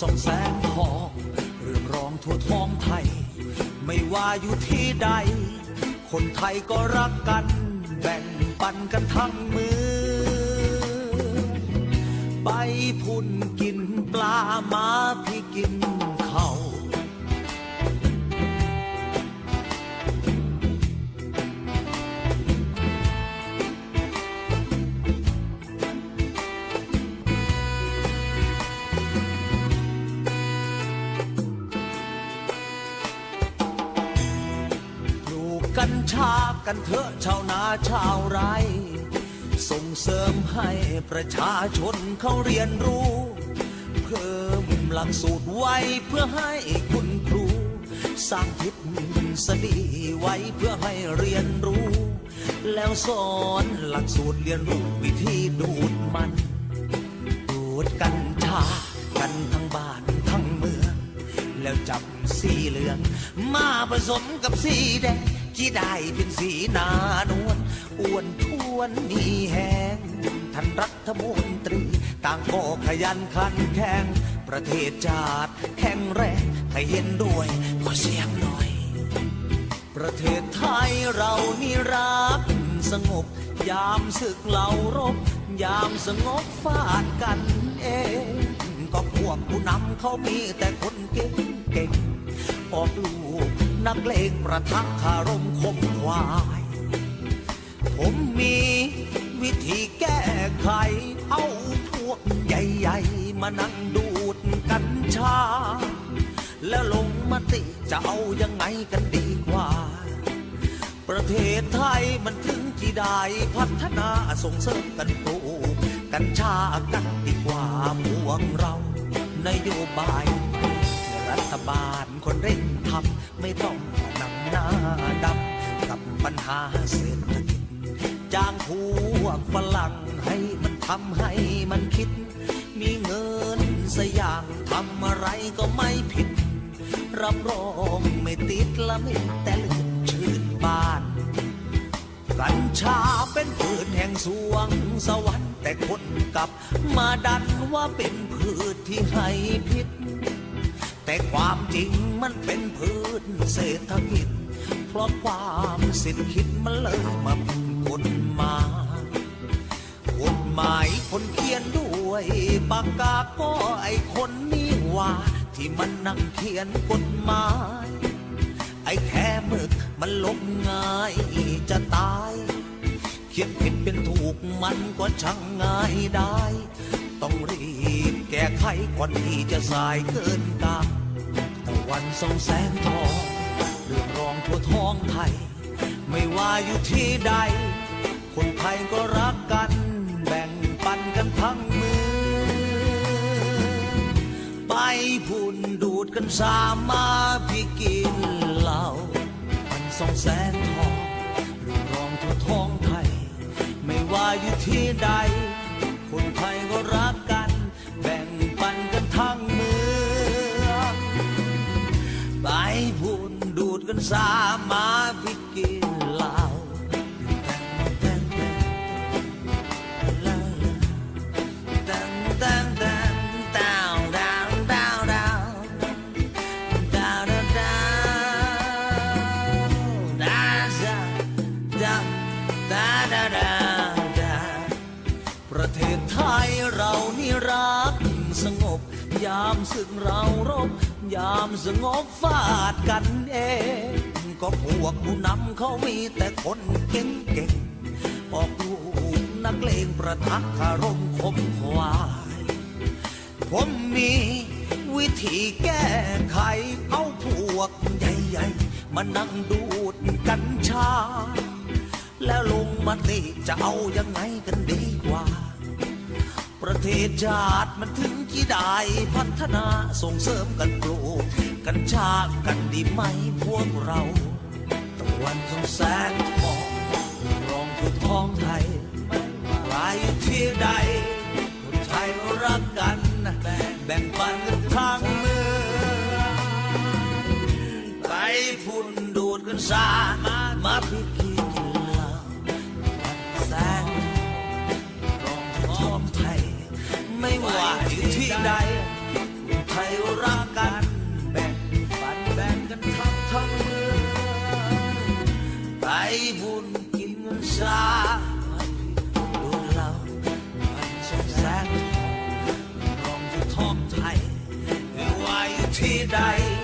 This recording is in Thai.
ส่องแสงทองเรืองร้องทั่วท้องไทย ไม่ว่าอยู่ที่ใด คนไทยก็รักกัน แบ่งปันกันทั้งมือ ไปพุ่นกินปลามาพี่กินเขาป กัญชากันเถอะชาวนาชาวไร่ส่งเสริมให้ประชาชนเขาเรียนรู้ เพิ่มหลักสูตรไว้เพื่อให้คุณครู สร้างทฤษฎีไว้เพื่อให้เรียนรู้ แล้วสอนหลักสูตรเรียนรู้วิธีดูดมัน ดูดกัญชากันทั้งบ้านทั้งเมือง แล้วจับสีเหลือง มาผสมกับสีแดง ที่ได้เป็นสีนานวลอ้วนท้วนมีแหงท่านรัฐมนตรี ต่างก็ขยันขันแข่งประเทศชาติแข็งแรงใครเห็นด้วยก็เสียงหน่อย ประเทศไทยเรานี่รักสงบ ยามศึกเรารบ ยามสงบฟาดกันเองก็พวกผู้นำเขามีแต่คนเก่งเก่งออกลูก นักเลงประทักคารมคมควาย ผมมีวิธีแก้ไข เอาพวกใหญ่ๆ มานั่งดูดกัญชา แล้วลงมติจะเอายังไงกันดีกว่า ประเทศไทยมันถึงที่ได้พัฒนาส่งเสริมกันปลูกกัญชากันดีกว่าพวกเรานโยบาย ฐบาลคนเร่งทำไม่ต้องนั่งหน้าดำกับปัญหาเศรษฐกิจจ้างพวกฝรั่งให้มันทำให้มันคิด มีเงินสอย่างทำอะไรก็ไม่ผิด รับรองไม่ติดละไม่แต่ลื่นชื่นบานกัญชาเป็นพืชแห่งสวงสวรรค์แต่คนกลับ มาดันว่าเป็นพืชที่ให้พิษ แต่ความจริงมันเป็นพืชเศรษฐกิจ เพราะความสิ้นคิดมันเลยมาเป็นกฎหมายกฎหมายคนเขียนด้วยปากกาก็ไอคนนี้ว่า ที่มันนั่งเขียนกฎหมาย ไอแค่มึกมันลบง่ายจะตาย เขียนผิดเป็นถูกมันก็ช่างง่ายได้ ต้องรีบ ไขก่อนที่จะสายเกินกาตะวันส่องแสงทองเรื่องรองทั่วท้องไทย ไม่ว่าอยู่ที่ใด คนไทยก็รักกัน แบ่งปันกันทั้งมือ ไปพุ่นดูดกันสามาพี่กินเหล้ามันส่องแสงทองเรื่องรองทั่วท้องไทย ไม่ว่าอยู่ที่ใด เป็นสามาพิกิลาว ประเทศไทยเรานี่รักสงบ ยามศึกเรารบ ยามสงบฟาดกันเอง ก็พวกผู้นำเขามีแต่คนเก่งๆออกลูกนักเลงประทักคารมคมควาย ผมมีวิธีแก้ไข เอาพวกใหญ่ๆ มานั่งดูดกัญชา แล้วลงมติจะเอายังไงกันดีกว่า ประเทศชาติมันถึงที่ได้พัฒนาส่งเสริมกันปลูกกัญชากันดีไหมพวกเราตะวันส่องแสงทองรองทุกท้องไทยใครที่ใดคนไทยรักกันแบ่งปันกันทางเมืองไปพุ่นดูดกันสามาพิกี He died.